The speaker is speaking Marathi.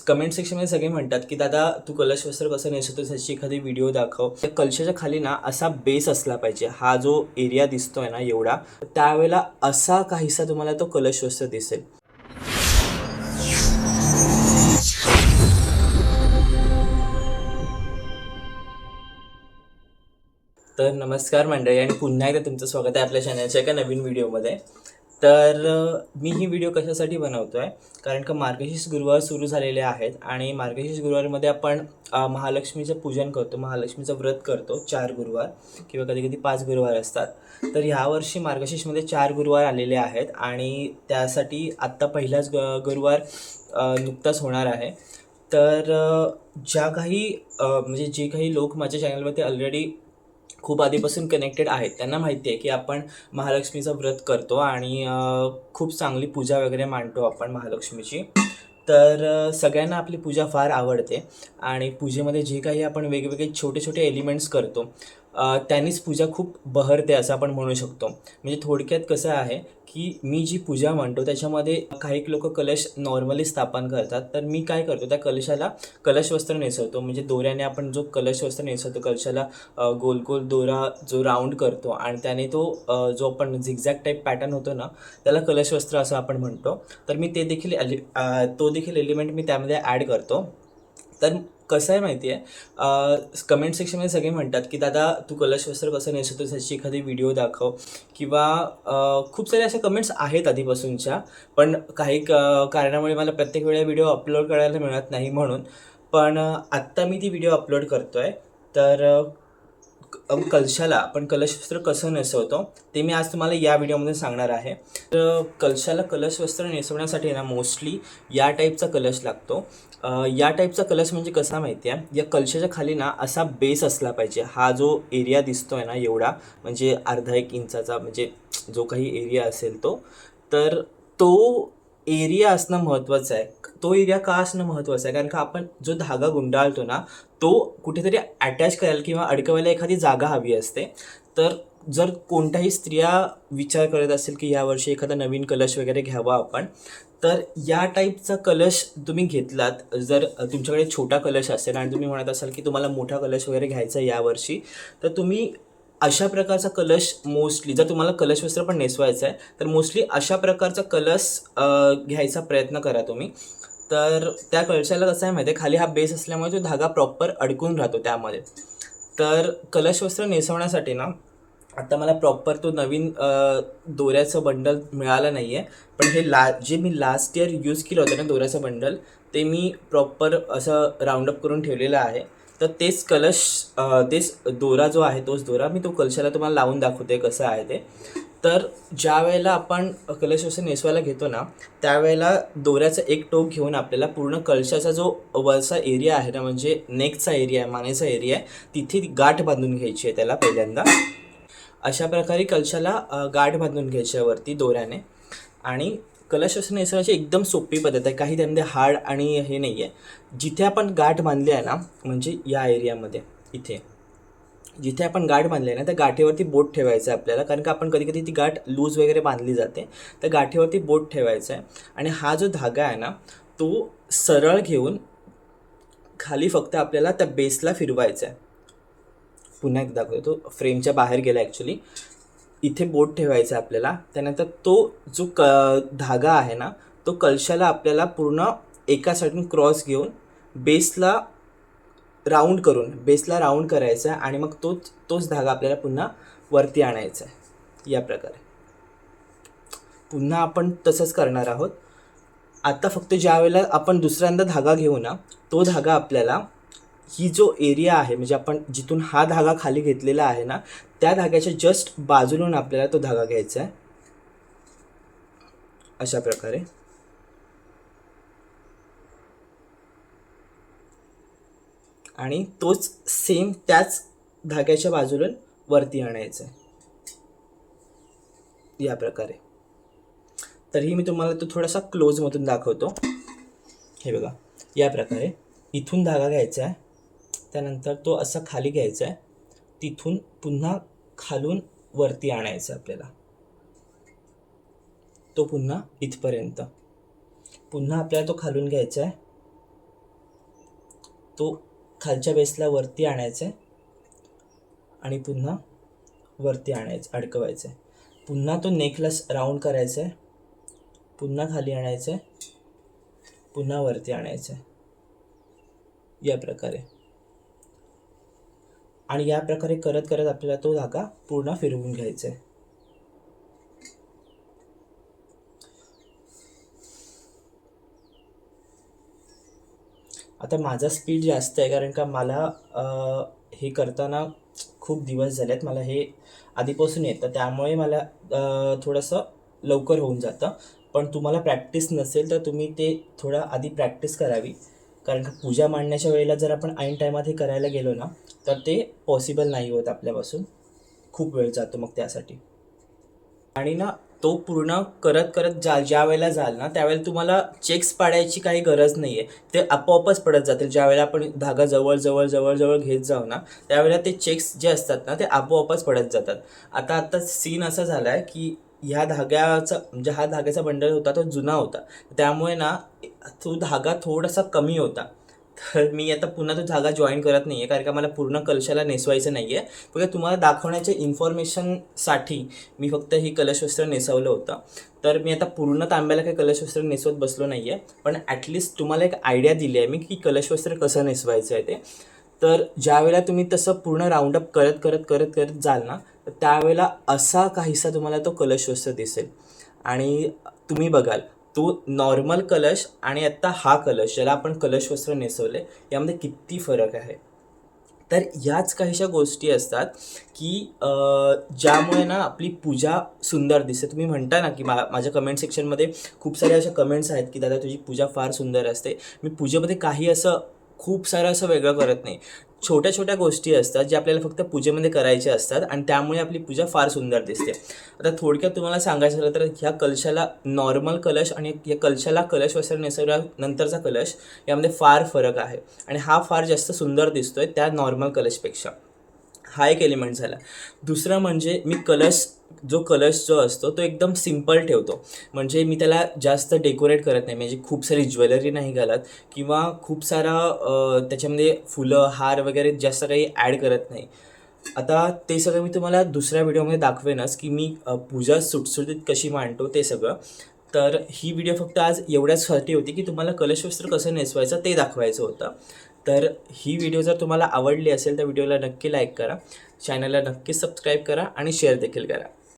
कमेंट सेक्शनमध्ये सगळे म्हणतात की दादा तू कलश वस्त्र कसं नेसतो त्याची एखादी व्हिडिओ दाखव. त्या कलशाच्या खाली ना असा बेस असला पाहिजे. हा जो एरिया दिसतोय ना एवढा त्यावेळेला असा काहीसा तुम्हाला तो कलश वस्त्र दिसेल. तर नमस्कार मंडळी आणि पुन्हा एकदा तुमचं स्वागत आहे आपल्या चॅनलच्या एका नवीन व्हिडिओमध्ये तर मी ही व्हिडिओ कशासाठी बनवतो आहे कारण का मार्गशीर्ष गुरुवार सुरू झालेले आहेत आणि मार्गशीर्ष गुरुवारमध्ये आपण महालक्ष्मीचं पूजन करतो महालक्ष्मीचं व्रत करतो चार गुरुवार किंवा कधी कधी पाच गुरुवार असतात. तर ह्यावर्षी मार्गशीर्षमध्ये चार गुरुवार आलेले आहेत आणि त्यासाठी आत्ता पहिलाच ग गुरुवार नुकताच होणार आहे. तर ज्या काही म्हणजे जे काही लोक माझ्या चॅनलवरती ऑलरेडी खूप आधीपासून कनेक्टेड आहेत. त्यांना माहिती आहे की आपण महालक्ष्मीचं व्रत करतो आणि खूप चांगली पूजा वगैरे मांडतो आपण महालक्ष्मीची. तर सगळ्यांना आपली पूजा फार आवडते आणि पूजेमध्ये जे काही आपण वेगवेगळे छोटे छोटे एलिमेंट्स करतो त्यांनीच पूजा खूप बहरते असं आपण म्हणू शकतो. म्हणजे थोडक्यात कसं आहे की मी जी पूजा म्हणतो त्याच्यामध्ये काही लोक कलश नॉर्मली स्थापन करतात. तर मी काय करतो त्या कलशाला कलश वस्त्र नेसवतो. म्हणजे दोऱ्याने आपण जो कलश वस्त्र नेसवतो कलशाला गोल गोल दोरा जो राऊंड करतो आणि त्याने तो जो आपण झिगझॅग टाईप पॅटर्न होतो ना त्याला कलश वस्त्र असं आपण म्हणतो. तर मी ते देखील एलि तो देखील एलिमेंट मी त्यामध्ये ॲड करतो. तर कसं आहे माहिती आहे? कमेंट सेक्शनमध्ये सगळे म्हणतात की दादा तू कलश वस्त्र कसं नेसवतो त्याची एखादी व्हिडिओ दाखव. किंवा खूप सारे असे कमेंट्स आहेत आधीपासूनच्या पण काही क कारणामुळे मला प्रत्येक वेळेला व्हिडिओ अपलोड करायला मिळत नाही म्हणून. पण आत्ता मी ती व्हिडिओ अपलोड करतो आहे तर कलशाला. आपण कलशवस्त्र कसं नेसवतो ते मी आज तुम्हाला या व्हिडिओमध्ये सांगणार आहे. तर कलशाला कलश वस्त्र नेसवण्यासाठी ना मोस्टली या टाईपचा कलश लागतो. या टाईपचा कलश म्हणजे कसा माहिती आहे या कलशाच्या खाली ना असा बेस असला पाहिजे. हा जो एरिया दिसतोय ना एवढा म्हणजे अर्धा एक इंचाचा म्हणजे जो काही एरिया असेल तो तर तो एरिया असणं महत्त्वाचं आहे. तो एरिया का असणं महत्त्वाचं आहे? कारण का आपण जो धागा गुंडाळतो ना तो कुठेतरी अटॅच करायला किंवा अडकवायला एखादी जागा हवी असते. तर जर कोणत्याही स्त्रिया विचार करत असेल की यावर्षी एखादा नवीन कलश वगैरे घ्यावा आपण तर या टाईपचा कलश तुम्ही घेतलात जर तुमच्याकडे छोटा कलश असेल आणि तुम्ही म्हणत असाल की तुम्हाला मोठा कलश वगैरे घ्यायचा आहे यावर्षी तर तुम्ही अशा प्रकारचा कलश मोस्टली जर तुम्हाला कलश वस्त्र पण नेसवायचं आहे तर मोस्टली अशा प्रकारचा कलश घ्यायचा प्रयत्न करा तुम्ही. तर त्या कळशाला कसं आहे माहिती आहे? खाली हा बेस असल्यामुळे तो धागा प्रॉपर अडकून राहतो त्यामध्ये. तर कलश वस्त्र नेसवण्यासाठी ना आता मला प्रॉपर तो नवीन दोऱ्याचं बंडल मिळालं नाही आहे पण हे ला जे मी लास्ट इयर यूज केलं होतं ना दोऱ्याचं बंडल ते मी प्रॉपर असं राऊंडअप करून ठेवलेलं आहे. तर तेच कलश तेच दोरा जो आहे तोच दोरा मी तो कलशाला तुम्हाला लावून दाखवते कसं आहे ते. तर ज्या वेळेला आपण कलश नेसवायला घेतो ना त्यावेळेला दोऱ्याचं एक टोक घेऊन आपल्याला पूर्ण कलशाचा जो वरचा एरिया आहे ना म्हणजे नेकचा एरिया आहे मानेचा एरिया आहे तिथे गाठ बांधून घ्यायची आहे त्याला पहिल्यांदा. अशा प्रकारे कलशाला गाठ बांधून घ्यायची आहे वरती दोऱ्याने. आणि कलश नेसवायची एकदम सोपी पद्धत आहे काही त्यामध्ये हार्ड आणि हे नाही आहे जिथे आपण गाठ बांधली आहे ना म्हणजे या एरियामध्ये इथे. जिथे आपण गाठ बांधले ना त्या गाठीवरती बोट ठेवायचं आहे आपल्याला. कारण का आपण कधी कधी ती गाठ लूज वगैरे बांधली जाते. तर गाठीवरती बोट ठेवायचं आहे. आणि हा जो धागा आहे ना तो सरळ घेऊन खाली फक्त आपल्याला त्या बेसला फिरवायचा आहे. पुन्हा एकदा तो फ्रेमच्या बाहेर गेला ॲक्च्युली इथे बोट ठेवायचा आहे आपल्याला. त्यानंतर तो जो क धागा आहे ना तो कलशाला आपल्याला पूर्ण एका साईडून क्रॉस घेऊन बेसला राऊंड करून बेसला राऊंड करायचा आहे आणि मग तोच तोच धागा आपल्याला पुन्हा वरती आणायचा आहे. या प्रकारे. पुन्हा आपण तसंच करणार आहोत. आता फक्त ज्या वेळेला आपण दुसऱ्यांदा धागा घेऊ ना तो धागा आपल्याला ही जो एरिया आहे म्हणजे आपण जिथून हा धागा खाली घेतलेला आहे ना त्या धाग्याच्या जस्ट बाजूला आपल्याला तो धागा घ्यायचा आहे. अशा प्रकारे. आणि तोच सेम त्याच धाग्याच्या बाजूला वरती आणायचा आहे. या प्रकारे. तरीही मी तुम्हाला तो थोडासा क्लोजमधून दाखवतो. हे बघा या प्रकारे. इथून धागा घ्यायचा आहे. त्यानंतर तो असा खाली घ्यायचा आहे. तिथून पुन्हा खालून वरती आणायचं आहे आपल्याला. तो पुन्हा इथपर्यंत. पुन्हा आपल्याला तो खालून घ्यायचा आहे. तो खालच्या बेसला वरती आणायचं आहे आणि पुन्हा वरती आणायचं अडकवायचं आहे पुन्हा तो नेकला राऊंड करायचा आहे पुन्हा खाली आणायचं आहे पुन्हा वरती आणायचं आहे या प्रकारे. आणि या प्रकारे करत करत आपल्याला तो धागा पूर्ण फिरवून घ्यायचा आहे आता माझा स्पीड जास्त आहे कारण का मला हे करताना खूप दिवस झाले आहेत मला हे आधीपासून येतं. त्यामुळे मला थोडंसं लवकर होऊन जातं. पण तुम्हाला प्रॅक्टिस नसेल तर तुम्ही ते थोडं आधी प्रॅक्टिस करावी. कारण का पूजा मांडण्याच्या वेळेला जर आपण ऐन टायमात हे करायला गेलो ना तर ते पॉसिबल नाही होत आपल्यापासून. खूप वेळ जातो मग त्यासाठी. आणि ना तो पूर्ण करत करत जा ज्या वेळेला जाल ना त्यावेळेला तुम्हाला चेक्स पाडायची काही गरज नाही आहे ते आपोआपच पडत जातील. ज्या वेळेला आपण धागा जवळ जवळ जवळ जवळ घेत जाऊ ना त्यावेळेला ते चेक्स जे असतात ना ते आपोआपच पडत जातात. आता आता सीन असा झाला आहे की ह्या धाग्याचा म्हणजे हा धाग्याचा बंडल होता तो जुना होता. त्यामुळे ना तो धागा थोडासा कमी होता. तर मी आता पुन्हा तो जागा जॉईन करत नाही आहे कारण का मला पूर्ण कलशाला नेसवायचं नाही आहे फक्त तुम्हाला दाखवण्याच्या इन्फॉर्मेशनसाठी मी फक्त ही कलशवस्त्र नेसवलं होतं. तर मी आता पूर्ण तांब्याला काही कलशवस्त्र नेसवत बसलो नाही आहे पण ॲटलिस्ट तुम्हाला एक आयडिया दिली आहे मी की कलशवस्त्र कसं नेसवायचं आहे ते. तर ज्यावेळेला तुम्ही तसं पूर्ण राऊंडअप करत करत करत करत जाल ना तर त्यावेळेला असा काहीसा तुम्हाला तो कलशवस्त्र दिसेल. आणि तुम्ही बघाल तो नॉर्मल कलश आणि आत्ता हा कलश ज्याला आपण कलश वस्त्र नेसवले यामध्ये किती फरक आहे? तर याच काहीशा गोष्टी असतात की ज्यामुळे ना आपली पूजा सुंदर दिसते. तुम्ही म्हणता ना की मा माझ्या कमेंट सेक्शनमध्ये खूप साऱ्या अशा कमेंट्स आहेत की दादा तुझी पूजा फार सुंदर असते. मी पूजेमध्ये काही असं खूप सारं असं वेगळं करत नाही. छोट्या छोट्या गोष्टी असतात ज्या आपल्याला फक्त पूजेमध्ये करायच्या असतात आणि त्यामुळे आपली पूजा फार सुंदर दिसते. आता थोडक्यात तुम्हाला सांगायचं झालं तर ह्या कलशाला नॉर्मल कलश आणि या कलशाला कलश वसर नेसवल्यानंतरचा कलश यामध्ये फार फरक आहे. आणि हा फार जास्त सुंदर दिसतोय त्या नॉर्मल कलशपेक्षा. हा एक एलिमेंट झाला. दुसरं म्हणजे मी कलर्स जो कलर्स जो असतो तो एकदम सिंपल ठेवतो. म्हणजे मी त्याला जास्त डेकोरेट करत नाही. म्हणजे खूप सारी ज्वेलरी नाही घालत किंवा खूप सारा त्याच्यामध्ये फुलं हार वगैरे जास्त काही ॲड करत नाही. आता ते सगळं मी तुम्हाला दुसऱ्या व्हिडिओमध्ये दाखवेनच की मी पूजा सुटसुटीत कशी मांडतो ते सगळं. तर ही व्हिडिओ फक्त आज एवढ्याचसाठी होती की तुम्हाला कलशवस्त्र कसं नेसवायचं ते दाखवायचं होतं. तर ही व्हिडिओ जर तुम्हाला आवडली असेल तर व्हिडिओला नक्की लाईक करा. चॅनलला नक्की सबस्क्राईब करा आणि शेअर देखील करा.